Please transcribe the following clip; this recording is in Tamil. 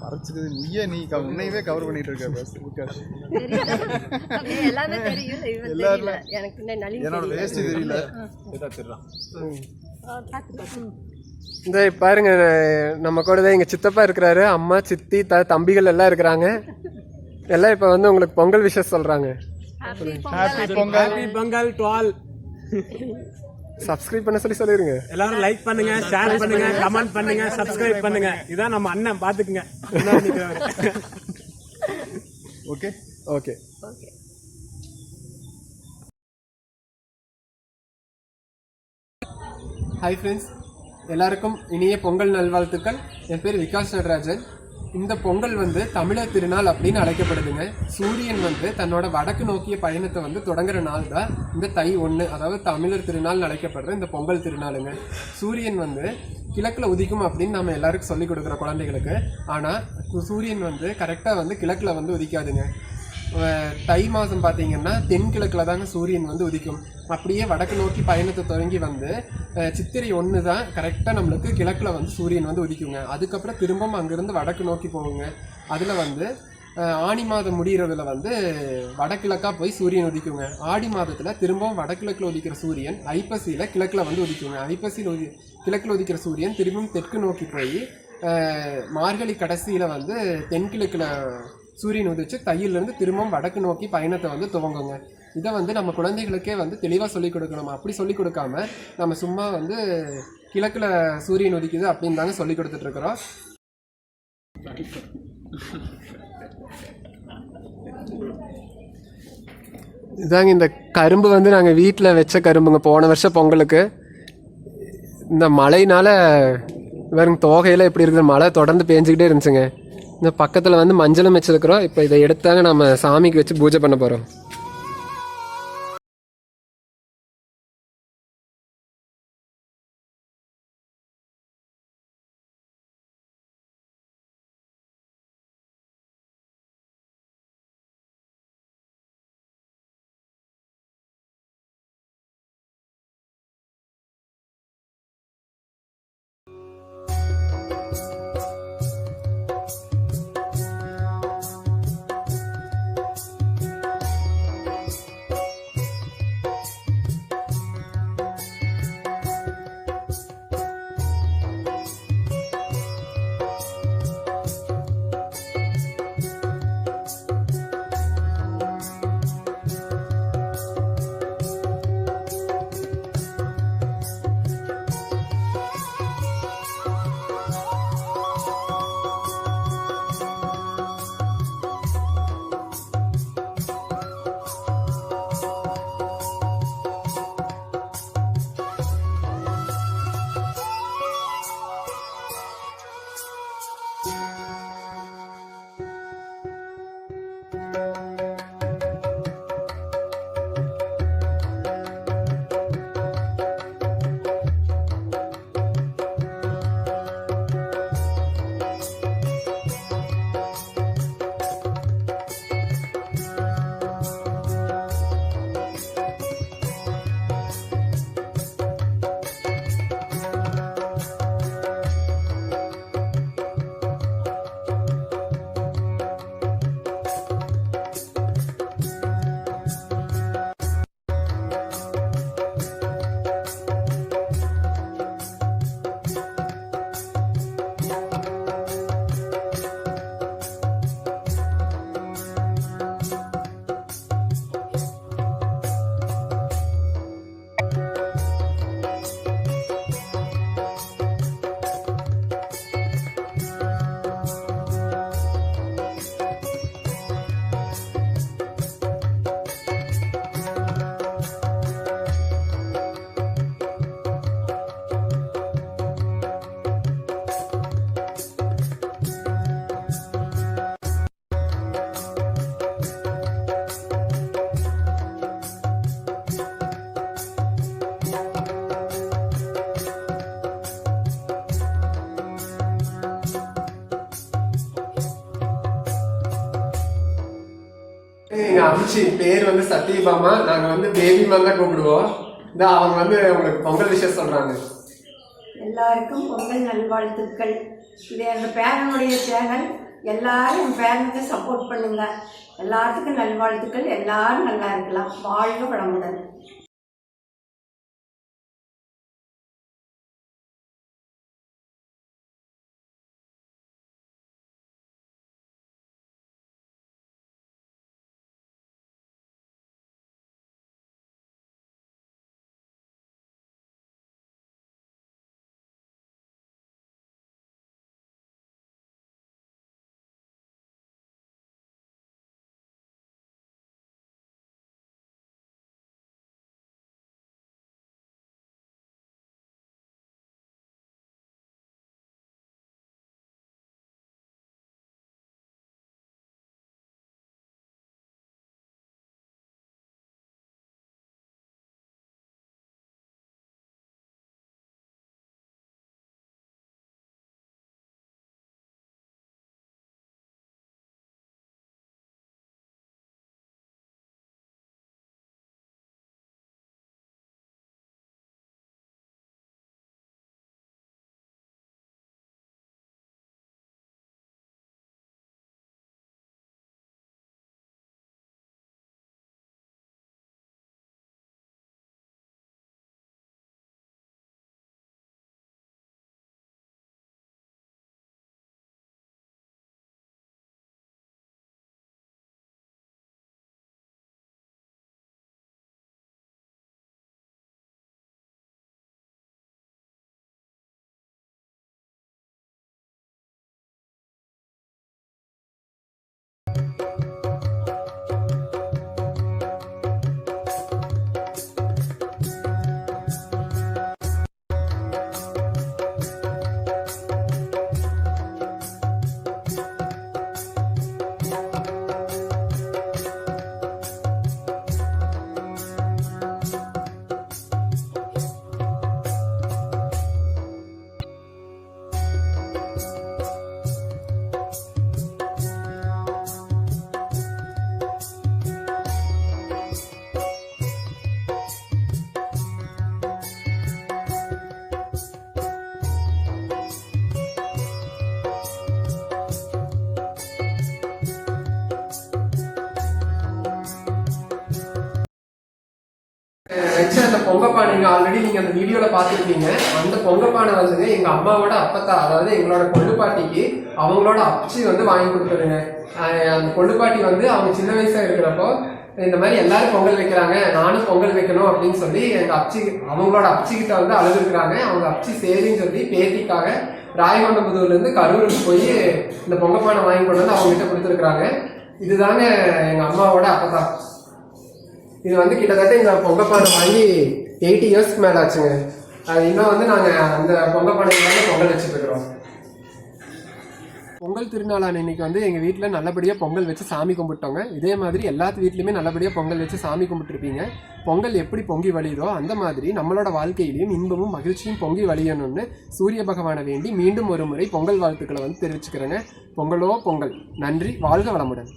மறைச்சிருது. நீயே நீ உன்னையவே கவர் பண்ணிட்டு இருக்க பஸ். எல்லாமே தெரியும் எனக்கு என்னோட. வேஸ்ட் தெரியல. இந்த பாருங்க நம்ம கூட தான் எங்க சித்தப்பா இருக்கிறாரு அம்மா சித்தி த தம்பிகள் எல்லாம் இருக்கிறாங்க. எல்லாம் இப்போ வந்து உங்களுக்கு Pongal wishes happy Pongal. Pongal. Happy Pongal to all subscribe பண்ண சொல்லி சொல்லிருங்க. எல்லாரும் லைக் பண்ணுங்க ஷேர் பண்ணுங்க கமெண்ட் பண்ணுங்க சப்ஸ்கிரைப் பண்ணுங்க. இதான் நம்ம அண்ணன் பாத்துக்குங்க. Okay okay Okay. Hi friends எல்லாருக்கும் இனிய பொங்கல் நல்வாழ்த்துக்கள். என் பேர் விகாஸ் நடராஜன். இந்த பொங்கல் வந்து தமிழர் திருநாள் அப்படின்னு அழைக்கப்படுதுங்க. சூரியன் வந்து தன்னோட வடக்கு நோக்கிய பயணத்தை வந்து தொடங்குற நாள் தான் இந்த தை ஒன்று அதாவது தமிழர் திருநாள் அழைக்கப்படுற இந்த பொங்கல் திருநாளுங்க. சூரியன் வந்து கிழக்கில் உதிக்கும் அப்படின்னு நம்ம எல்லாருக்கும் சொல்லிக் கொடுக்குற குழந்தைகளுக்கு. ஆனால் சூரியன் வந்து கரெக்டாக வந்து கிழக்கில் வந்து உதிக்காதுங்க. தை மாதம் பார்த்தீங்கன்னா தென்கிழக்கில் தாங்க சூரியன் வந்து உதிக்கும். அப்படியே வடக்கு நோக்கி பயணத்தை தொடங்கி வந்து சித்திரை ஒன்று தான் கரெக்டாக நம்மளுக்கு கிழக்கில் வந்து சூரியன் வந்து உதிக்குங்க. அதுக்கப்புறம் திரும்பவும் அங்கேருந்து வடக்கு நோக்கி போகுங்க. அதில் வந்து ஆணி ஆனி மாதம் முடிகிறதுல வந்து வடகிழக்காக போய் சூரியன் உதிக்குங்க. ஆடி மாதத்தில் திரும்பவும் வடகிழக்கில் உதிக்கிற சூரியன் ஐப்பசியில் கிழக்கில் வந்து உதிக்குங்க. ஐப்பசியில் உதி கிழக்கில் உதிக்கிற சூரியன் திரும்பவும் தெற்கு நோக்கி போய் மார்கழி கடைசியில் வந்து தென்கிழக்கில் சூரியன் உதிச்சு தையிலிருந்து திரும்பவும் வடக்கு நோக்கி பயணத்தை வந்து துவங்குங்க. இதை வந்து நம்ம குழந்தைகளுக்கே வந்து தெளிவாக சொல்லிக் கொடுக்கணும்? அப்படி சொல்லிக் கொடுக்காம நம்ம சும்மா வந்து கிழக்கில் சூரியன் உதிக்குது அப்படின்னு தாங்க சொல்லிக் கொடுத்துட்ருக்குறோம் இதாங்க இந்த கரும்பு வந்து நாங்கள் வீட்டில் வச்ச கரும்புங்க. போன வருஷம் பொங்கலுக்கு. இந்த மழையினால வேறு தோகையில் எப்படி இருக்குது மழை தொடர்ந்து பேஞ்சுக்கிட்டே இருந்துச்சுங்க. இந்த பக்கத்தில் வந்து மஞ்சளும் வச்சிருக்கிறோம். இப்போ இதை எடுத்தாங்க நம்ம சாமிக்கு வச்சு பூஜை பண்ண போகிறோம் எங்க அம்ச்சி பேர் வந்து சத்யபாமா நாங்க வந்து பேபி மேம் தான் கூப்பிடுவோம். இந்த அவங்க வந்து உங்களுக்கு பொங்கல் விஷயம் சொல்றாங்க. எல்லாருக்கும் பொங்கல் நல்வாழ்த்துக்கள். இது எங்கள் பேரனுடைய சேனல். எல்லாரும் என் பேரனுக்கு சப்போர்ட் பண்ணுங்க. எல்லாத்துக்கும் நல்வாழ்த்துக்கள். எல்லாரும் நல்லா இருக்கலாம். வாழ்க வளமுடன். அந்த பொங்கப்பானை நீங்க ஆல்ரெடி நீங்க அந்த வீடியோல பார்த்துருக்கீங்க அந்த பொங்கப்பானை வந்துங்க எங்க அம்மாவோட அப்பத்தா அதாவது எங்களோட கொள்ளுப்பாட்டிக்கு அவங்களோட அப்ச்சி வந்து வாங்கி கொடுத்துருங்க அந்த அந்த கொள்ளுப்பாட்டி வந்து அவங்க சின்ன வயசா இருக்கிறப்போ இந்த மாதிரி எல்லாரும் பொங்கல் வைக்கிறாங்க நானும் பொங்கல் வைக்கணும் அப்படின்னு சொல்லி எங்க அப்ச்சி அவங்களோட அப்ச்சி கிட்ட வந்து அழுதுருக்குறாங்க. அவங்க அப்ச்சி சரின்னு சொல்லி பேத்திக்காக ராயகொண்டபுதூர்ல இருந்து கரூருக்கு போய் இந்த பொங்கப்பானை வாங்கி கொண்டு வந்து அவங்க கிட்ட கொடுத்துருக்குறாங்க. இதுதாங்க எங்க அம்மாவோட அப்பத்தா. இது வந்து கிட்டத்தட்ட இந்த பொங்கப்பானை வாங்கி எயிட்டி இயர்ஸ்க்கு மேலே ஆச்சுங்க அது இன்னும் வந்து நாங்கள் அந்த பொங்கப்பானை பொங்கல் வச்சுட்டு இருக்கிறோம் பொங்கல் திருநாளான இன்னைக்கு வந்து எங்கள் வீட்டில் நல்லபடியாக பொங்கல் வச்சு சாமி கும்பிட்டோங்க. இதே மாதிரி எல்லாத்து வீட்லையுமே நல்லபடியாக பொங்கல் வச்சு சாமி கும்பிட்டுருப்பீங்க. பொங்கல் எப்படி பொங்கி வழியுதோ அந்த மாதிரி நம்மளோட வாழ்க்கையிலையும் இன்பமும் மகிழ்ச்சியும் பொங்கி வழியணும்னு சூரிய பகவானை வேண்டி மீண்டும் ஒரு முறை பொங்கல் வாழ்த்துக்களை வந்து தெரிவிச்சுக்கிறேங்க. பொங்கலோ பொங்கல். நன்றி. வாழ்க வளமுடன்.